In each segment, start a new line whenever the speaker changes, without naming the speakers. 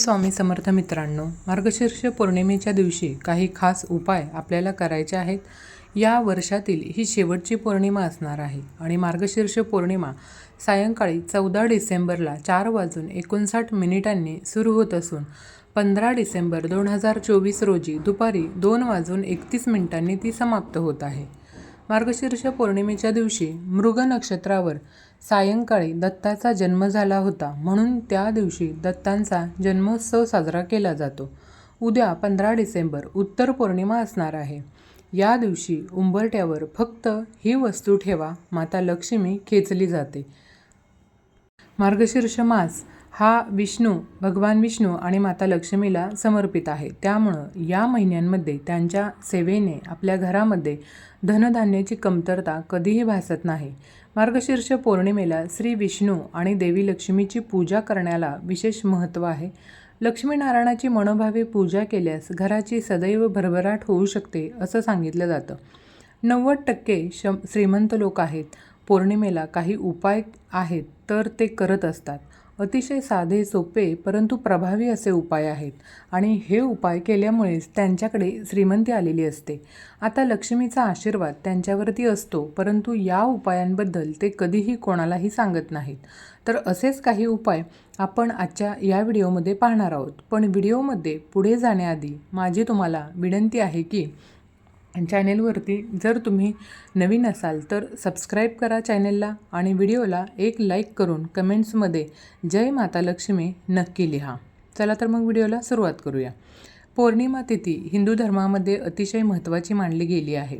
स्वामी समर्थ मित्रांनो मार्गशीर्ष पौर्णिमेच्या दिवशी काही खास उपाय आपल्याला करायचे आहेत या वर्षातील ही शेवटची पौर्णिमा असणार आहे. आणि मार्गशीर्ष पौर्णिमा सायंकाळी चौदा डिसेंबरला चार वाजून एकोणसाठ मिनिटांनी सुरू होत असून पंधरा डिसेंबर दोन हजार चोवीस रोजी दुपारी दोन वाजून एकतीस मिनिटांनी ती समाप्त होत आहे. मार्गशीर्ष पौर्णिमेच्या दिवशी मृग नक्षत्रावर सायंकाळी दत्ताचा जन्म झाला होता. म्हणून त्या दिवशी दत्तांचा जन्मोत्सव साजरा केला जातो. उद्या पंधरा डिसेंबर उत्तर पौर्णिमा असणार आहे. या दिवशी उंबरट्यावर फक्त ही वस्तू ठेवा माता लक्ष्मी खेचली जाते. मार्गशीर्ष मास हा विष्णू भगवान विष्णू आणि माता लक्ष्मीला समर्पित आहे. त्यामुळं या महिन्यांमध्ये त्यांच्या सेवेने आपल्या घरामध्ये धनधान्याची कमतरता कधीही भासत नाही. मार्गशीर्ष पौर्णिमेला श्री विष्णू आणि देवी लक्ष्मीची पूजा करण्याला विशेष महत्त्व आहे. लक्ष्मीनारायणाची मनोभावे पूजा केल्यास घराची सदैव भरभराट होऊ शकते असं सांगितलं जातं. नव्वद टक्के शम श्रीमंत लोक आहेत. पौर्णिमेला काही उपाय आहेत तर ते करत असतात. अतिशय साधे सोपे परंतु प्रभावी असे उपाय आहेत. आणि हे उपाय केल्यामुळेच त्यांच्याकडे श्रीमंती आलेली असते. आता लक्ष्मीचा आशीर्वाद त्यांच्यावरती असतो परंतु या उपायांबद्दल ते कधीही कोणालाही सांगत नाहीत. तर असेच काही उपाय आपण आजच्या या व्हिडिओमध्ये पाहणार आहोत. पण व्हिडिओमध्ये पुढे जाण्याआधी माझी तुम्हाला विनंती आहे की चॅनेलवरती जर तुम्ही नवीन असाल तर सबस्क्राईब करा चॅनेलला आणि व्हिडिओला एक लाईक करून कमेंट्समध्ये जय माता लक्ष्मी नक्की लिहा. चला तर मग व्हिडिओला सुरुवात करूया. पौर्णिमा तिथी हिंदू धर्मामध्ये अतिशय महत्त्वाची मानली गेली आहे.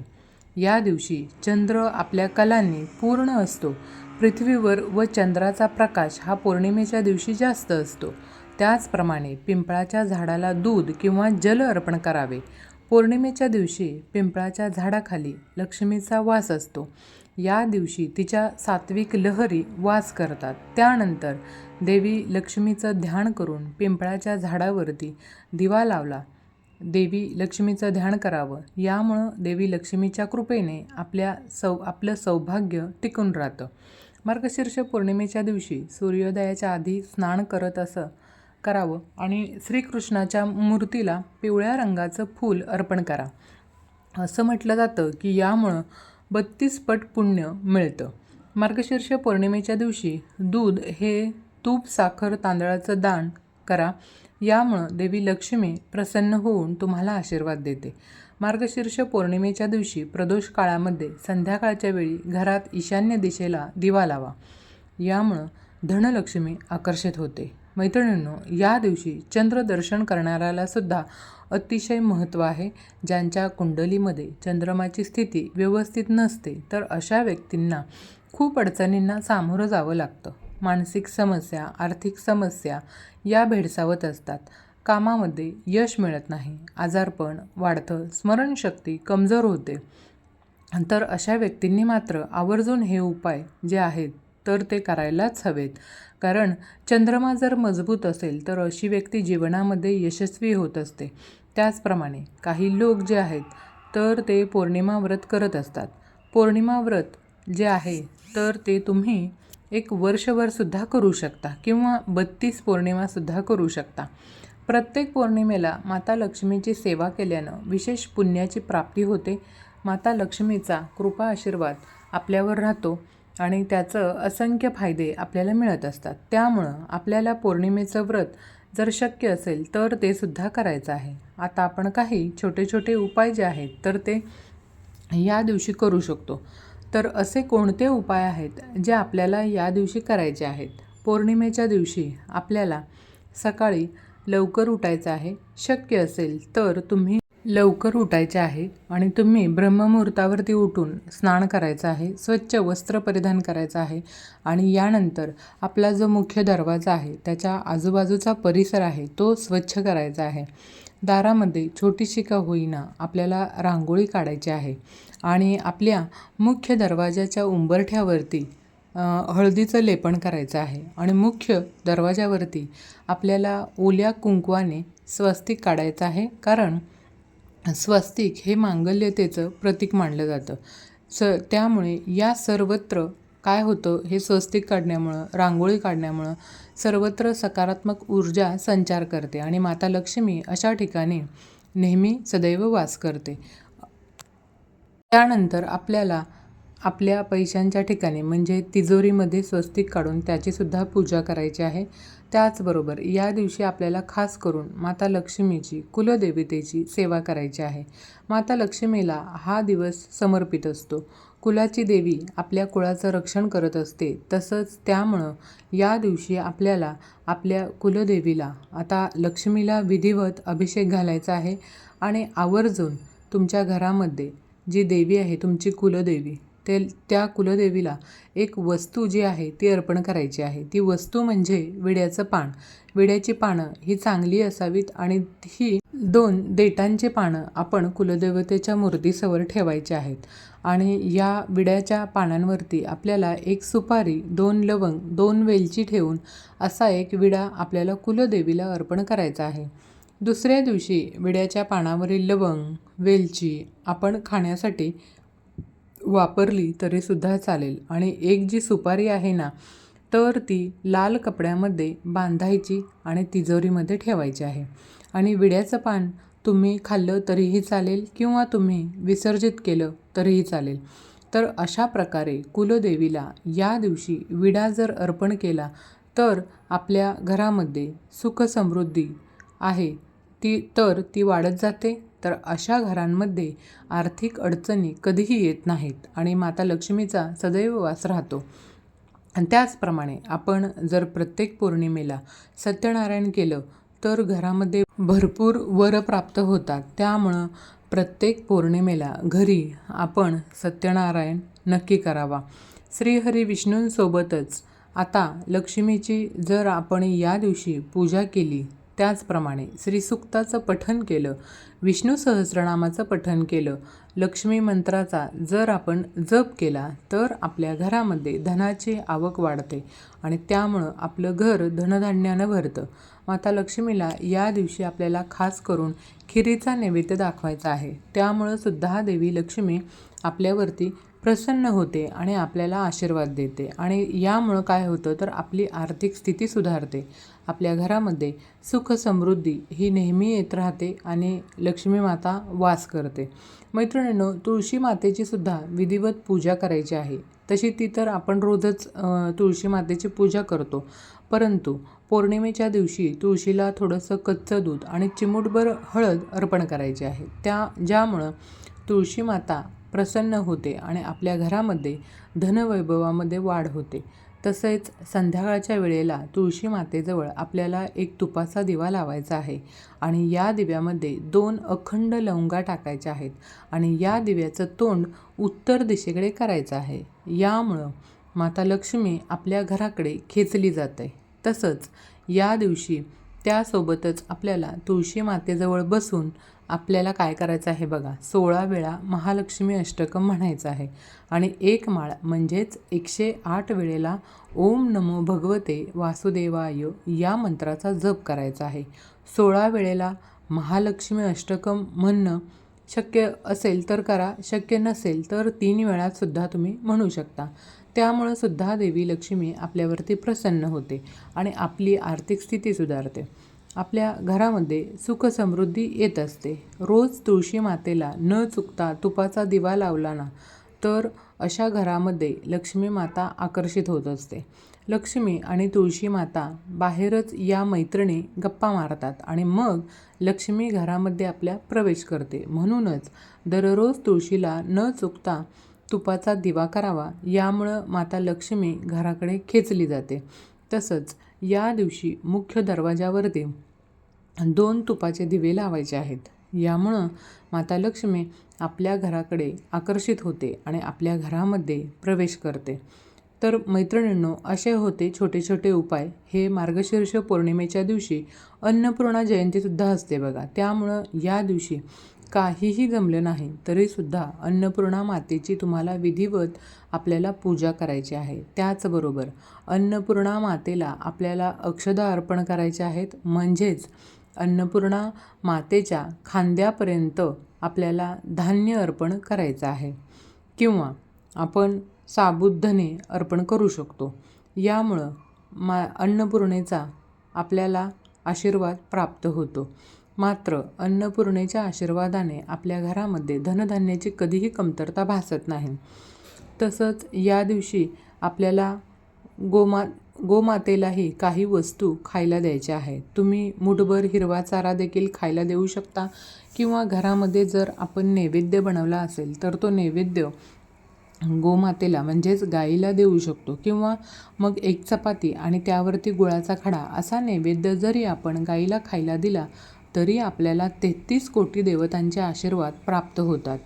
या दिवशी चंद्र आपल्या कलांनी पूर्ण असतो. पृथ्वीवर व चंद्राचा प्रकाश हा पौर्णिमेच्या दिवशी जास्त असतो. त्याचप्रमाणे पिंपळाच्या झाडाला दूध किंवा जल अर्पण करावे. पौर्णिमेच्या दिवशी पिंपळाच्या झाडाखाली लक्ष्मीचा वास असतो. या दिवशी तिच्या सात्विक लहरी वास करतात. त्यानंतर देवी लक्ष्मीचं ध्यान करून पिंपळाच्या झाडावरती दिवा लावला. देवी लक्ष्मीचं ध्यान करावं. यामुळं देवी लक्ष्मीच्या कृपेने आपल्या सौ आपलं सौभाग्य टिकून राहतं. मार्गशीर्ष पौर्णिमेच्या दिवशी सूर्योदयाच्या आधी स्नान करत असं करावं आणि श्रीकृष्णाच्या मूर्तीला पिवळ्या रंगाचं फूल अर्पण करा. असं म्हटलं जातं की यामुळं बत्तीस पट पुण्य मिळतं. मार्गशीर्ष पौर्णिमेच्या दिवशी दूध हे तूप साखर तांदळाचं दान करा. यामुळं देवी लक्ष्मी प्रसन्न होऊन तुम्हाला आशीर्वाद देते. मार्गशीर्ष पौर्णिमेच्या दिवशी प्रदोष काळामध्ये संध्याकाळच्या वेळी घरात ईशान्य दिशेला दिवा लावा. यामुळं धनलक्ष्मी आकर्षित होते. मैत्रिणींनो या दिवशी चंद्रदर्शन करणाऱ्याला सुद्धा अतिशय महत्त्व आहे. ज्यांच्या कुंडलीमध्ये चंद्रमाची स्थिती व्यवस्थित नसते तर अशा व्यक्तींना खूप अडचणींना सामोरं जावं लागतं. मानसिक समस्या आर्थिक समस्या या भेडसावत असतात. कामामध्ये यश मिळत नाही. आजारपण वाढतं स्मरणशक्ती कमजोर होते. तर अशा व्यक्तींनी मात्र आवर्जून हे उपाय जे आहेत तर ते करायलाच हवेत. कारण चंद्रमा जर मजबूत असेल तर अशी व्यक्ती जीवनामध्ये यशस्वी होत असते. त्याचप्रमाणे काही लोक जे आहेत तर ते पौर्णिमा व्रत करत असतात. पौर्णिमा व्रत जे आहे तर ते तुम्ही एक वर्षभरसुद्धा करू शकता किंवा बत्तीस पौर्णिमासुद्धा करू शकता. प्रत्येक पौर्णिमेला माता लक्ष्मीची सेवा केल्यानं विशेष पुण्याची प्राप्ती होते. माता लक्ष्मीचा कृपा आशीर्वाद आपल्यावर राहतो. आणि त्याचं असंख्य फायदे आपल्याला मिळत असतात. त्यामुळं आपल्याला पौर्णिमेचं व्रत जर शक्य असेल तर ते सुद्धा करायचं आहे. आता आपण काही छोटे छोटे उपाय जे आहेत तर ते या दिवशी करू शकतो. तर असे कोणते उपाय आहेत जे आपल्याला या दिवशी करायचे आहेत? पौर्णिमेच्या दिवशी आपल्याला सकाळी लवकर उठायचं आहे. शक्य असेल तर तुम्ही लवकर उठायचे आहे आणि तुम्ही ब्रह्ममुहूर्तावरती उठून स्नान करायचं आहे स्वच्छ वस्त्र परिधान करायचं आहे आणि यानंतर आपला जो मुख्य दरवाजा आहे त्याच्या आजूबाजूचा परिसर आहे तो स्वच्छ करायचा आहे. दारामध्ये छोटीशी का होईना आपल्याला रांगोळी काढायची आहे आणि आपल्या मुख्य दरवाजाच्या उंबरठ्यावरती हळदीचं लेपन करायचं आहे आणि मुख्य दरवाजावरती आपल्याला ओल्या कुंकवाने स्वस्तिक काढायचं आहे. कारण स्वस्तिक हे मांगल्यतेचं प्रतीक मानलं जातं. स त्यामुळे या सर्वत्र काय होतं? हे स्वस्तिक काढण्यामुळं रांगोळी काढण्यामुळं सर्वत्र सकारात्मक ऊर्जा संचार करते आणि माता लक्ष्मी अशा ठिकाणी नेहमी सदैव वास करते. त्यानंतर आपल्याला आपल्या पैशांच्या ठिकाणी म्हणजे तिजोरीमध्ये स्वस्तिक काढून त्याचीसुद्धा पूजा करायची आहे. त्याचबरोबर या दिवशी आपल्याला खास करून माता लक्ष्मीची कुलदेवतेची सेवा करायची आहे. माता लक्ष्मीला हा दिवस समर्पित असतो. कुलाची देवी आपल्या कुळाचं रक्षण करत असते. तसंच त्यामुळं या दिवशी आपल्याला आपल्या कुलदेवीला आता लक्ष्मीला विधिवत अभिषेक घालायचा आहे. आणि आवर्जून तुमच्या घरामध्ये जी देवी आहे तुमची कुलदेवी ते त्या कुलदेवीला एक वस्तू जी आहे ती अर्पण करायची आहे. ती वस्तू म्हणजे विड्याचं पान. विड्याची पानं ही चांगली असावीत आणि ही दोन देटांची पानं आपण कुलदेवतेच्या मूर्तीसमोर ठेवायची आहेत. आणि या विड्याच्या पानांवरती आपल्याला एक सुपारी दोन लवंग दोन वेलची ठेवून असा एक विडा आपल्याला कुलदेवीला अर्पण करायचा आहे. दुसऱ्या दिवशी विड्याच्या पानावरील लवंग वेलची आपण खाण्यासाठी वापरली तरीसुद्धा चालेल. आणि एक जी सुपारी आहे ना तर ती लाल कपड्यामध्ये बांधायची आणि तिजोरीमध्ये ठेवायची आहे. आणि विड्याचं पान तुम्ही खाल्लं तरीही चालेल किंवा तुम्ही विसर्जित केलं तरीही चालेल. तर अशा प्रकारे कुलदेवीला या दिवशी विडा जर अर्पण केला तर आपल्या घरामध्ये सुख समृद्धी आहे. ती तर ती वाढत जाते. तर अशा घरांमध्ये आर्थिक अडचणी कधीही येत नाहीत आणि माता लक्ष्मीचा सदैव वास राहतो. आणि त्याचप्रमाणे आपण जर प्रत्येक पौर्णिमेला सत्यनारायण केलं तर घरामध्ये भरपूर वर प्राप्त होतात. त्यामुळं प्रत्येक पौर्णिमेला घरी आपण सत्यनारायण नक्की करावा. श्रीहरी विष्णूंसोबतच आता लक्ष्मीची जर आपण या दिवशी पूजा केली त्याचप्रमाणे श्रीसुक्ताचं पठन केलं विष्णू सहस्रनामाचं पठन केलं लक्ष्मी मंत्राचा जर आपण जप केला तर आपल्या घरामध्ये धनाची आवक वाढते आणि त्यामुळं आपलं घर धनधान्यानं भरतं. माता लक्ष्मीला या दिवशी आपल्याला खास करून खिरीचा नैवेद्य दाखवायचा आहे. त्यामुळं सुद्धा देवी लक्ष्मी आपल्यावरती प्रसन्न होते आणि आपल्याला आशीर्वाद देते. आणि यामुळं काय होतं तर आपली आर्थिक स्थिती सुधारते. आपल्या घरामध्ये सुख समृद्धी ही नेहमी येत राहते आणि लक्ष्मी माता वास करते. मैत्रिणींनो तुळशी मातेची सुद्धा विधिवत पूजा करायची आहे. तशी ती तर आपण रोजच तुळशी मातेची पूजा करतो. परंतु पौर्णिमेच्या दिवशी तुळशीला थोडंसं कच्चं दूध आणि चिमूटभर हळद अर्पण करायची आहे. त्या ज्यामुळं तुळशी माता प्रसन्न होते आणि आपल्या घरामध्ये धनवैभवामध्ये वाढ होते. तसेच संध्याकाळच्या वेळेला तुळशी मातेजवळ आपल्याला एक तुपाचा दिवा लावायचा आहे आणि या दिव्यामध्ये दोन अखंड लवंगा टाकायच्या आहेत आणि या दिव्याचं तोंड उत्तर दिशेकडे करायचं आहे. यामुळं माता लक्ष्मी आपल्या घराकडे खेचली जाते. तसंच या दिवशी त्यासोबतच आपल्याला तुळशी मातेजवळ बसून आपल्याला काय करायचं आहे बघा? सोळा वेळा महालक्ष्मी अष्टकम म्हणायचं आहे. आणि एक माळ म्हणजेच एकशे आठ वेळेला ओम नमो भगवते वासुदेवाय या मंत्राचा जप करायचा आहे. सोळा वेळेला महालक्ष्मी अष्टकम म्हणणं शक्य असेल तर करा शक्य नसेल तर तीन वेळातसुद्धा तुम्ही म्हणू शकता. त्यामुळं सुद्धा देवी लक्ष्मी आपल्यावरती प्रसन्न होते आणि आपली आर्थिक स्थिती सुधारते. आपल्या घरामध्ये सुख समृद्धी येत असते. रोज तुळशी मातेला न चुकता तुपाचा दिवा लावला ना तर अशा घरामध्ये लक्ष्मी माता आकर्षित होत असते. लक्ष्मी आणि तुळशी माता बाहेरच या मैत्रिणी गप्पा मारतात आणि मग लक्ष्मी घरामध्ये आपल्या प्रवेश करते. म्हणूनच दररोज तुळशीला न चुकता तुपाचा दिवा करावा यामुळं माता लक्ष्मी घराकडे खेचली जाते. तसंच या दिवशी मुख्य दरवाजावरती दोन तुपाचे दिवे लावायचे आहेत. यामुळं माता लक्ष्मी आपल्या घराकडे आकर्षित होते आणि आपल्या घरामध्ये प्रवेश करते. तर मैत्रिणींनो असे होते छोटे छोटे उपाय. हे मार्गशीर्ष पौर्णिमेच्या दिवशी अन्नपूर्णा जयंतीसुद्धा असते बघा. त्यामुळं या दिवशी काहीही जमलं नाही तरीसुद्धा अन्नपूर्णा मातेची तुम्हाला विधिवत आपल्याला पूजा करायची आहे. त्याचबरोबर अन्नपूर्णा मातेला आपल्याला अक्षदा अर्पण करायचे आहेत. म्हणजेच अन्नपूर्णा मातेच्या खांद्यापर्यंत आपल्याला धान्य अर्पण करायचं आहे. किंवा आपण साबुद्धने अर्पण करू शकतो. यामुळं मा अन्नपूर्णेचा आपल्याला आशीर्वाद प्राप्त होतो. मात्र अन्नपूर्णेच्या आशीर्वादाने आपल्या घरामध्ये धनधान्याची कधीही कमतरता भासत नाही. तसंच या दिवशी आपल्याला गोमा गोमातेलाही काही वस्तू खायला द्यायच्या आहेत. तुम्ही मुठभर हिरवा चारा देखील खायला देऊ शकता. किंवा घरामध्ये जर आपण नैवेद्य बनवला असेल तर तो नैवेद्य गोमातेला म्हणजेच गाईला देऊ शकतो. किंवा मग एक चपाती आणि त्यावरती गुळाचा खडा असा नैवेद्य जरी आपण गाईला खायला दिला तरी आपल्याला तेहतीस कोटी देवतांचे आशीर्वाद प्राप्त होतात.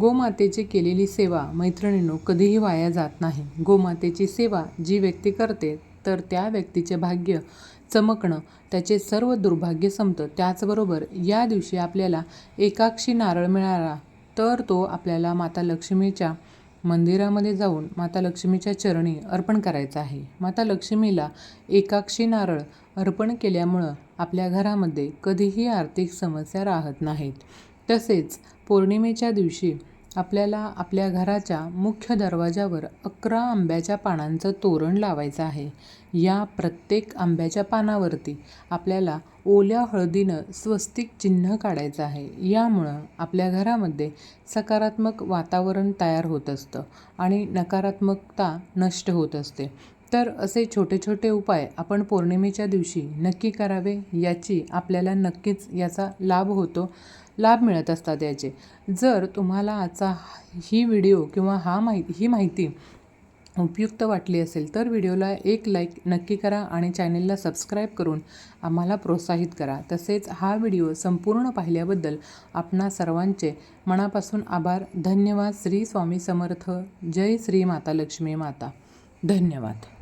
गोमातेची केलेली सेवा मैत्रिणींनो कधीही वाया जात नाही. गोमातेची सेवा जी व्यक्ती करते तर त्या व्यक्तीचे भाग्य चमकणं त्याचे सर्व दुर्भाग्य संपतं. त्याचबरोबर या दिवशी आपल्याला एकाक्षी नारळ मिळाला तर तो आपल्याला माता लक्ष्मीच्या मंदिरामध्ये जाऊन माता लक्ष्मीच्या चरणी अर्पण करायचा आहे. माता लक्ष्मीला एकाक्षी नारळ अर्पण केल्यामुळं आपल्या घरामध्ये कधीही आर्थिक समस्या राहत नाहीत. तसेच पौर्णिमेच्या दिवशी आपल्याला आपल्या घराच्या मुख्य दरवाजावर अकरा आंब्याच्या पानांचं तोरण लावायचं आहे. या प्रत्येक आंब्याच्या पानावरती आपल्याला ओल्या हळदीनं स्वस्तिक चिन्ह काढायचं आहे. यामुळं आपल्या घरामध्ये सकारात्मक वातावरण तयार होत असतं आणि नकारात्मकता नष्ट होत असते. तर असे छोटे छोटे उपाय आपण पौर्णिमेच्या दिवशी नक्की करावे याची आपल्याला नक्कीच याचा लाभ होतो. लाभ मिळत असतात याचे. जर तुम्हाला आजचा ही व्हिडिओ किंवा हा माहिती ही माहिती उपयुक्त वाटली असेल तर व्हिडिओला एक लाईक नक्की करा आणि चॅनेलला सबस्क्राईब करून आम्हाला प्रोत्साहित करा. तसेच हा व्हिडिओ संपूर्ण पाहिल्याबद्दल आपणा सर्वांचे मनापासून आभार. धन्यवाद. श्री स्वामी समर्थ. जय श्री माता लक्ष्मी माता. धन्यवाद.